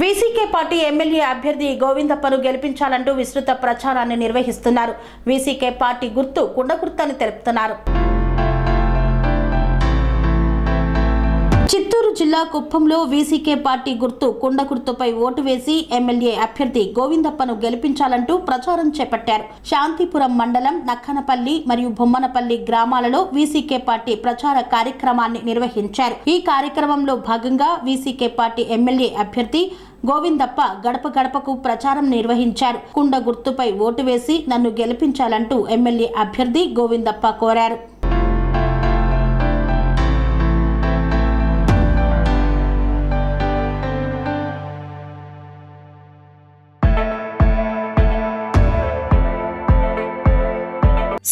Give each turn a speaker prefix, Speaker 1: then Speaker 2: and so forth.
Speaker 1: VCK party MLA అభ్యర్థి గోవిందప్పను గెలిపించాలంటూ విస్తృత ప్రచారాన్ని నిర్వహిస్తున్నారు. వీసీకే పార్టీ గుర్తు కుండ గుర్తు అని తెలుపుతున్నారు. జిల్లా కుప్పంలో వీసీకే పార్టీ గుర్తు కుండ గుర్తుపై ఓటు వేసి ఎమ్మెల్యే అభ్యర్థి గోవిందప్పను గెలిపించాలంటూ ప్రచారం చేపట్టారు. శాంతిపురం మండలం నక్కనపల్లి మరియు బొమ్మనపల్లి గ్రామాలలో వీసీకే పార్టీ ప్రచార కార్యక్రమాన్ని నిర్వహించారు. ఈ కార్యక్రమంలో భాగంగా వీసీకే పార్టీ ఎమ్మెల్యే అభ్యర్థి గోవిందప్ప గడప గడపకు ప్రచారం నిర్వహించారు. కుండ గుర్తుపై ఓటు వేసి నన్ను గెలిపించాలంటూ ఎమ్మెల్యే అభ్యర్థి గోవిందప్ప కోరారు.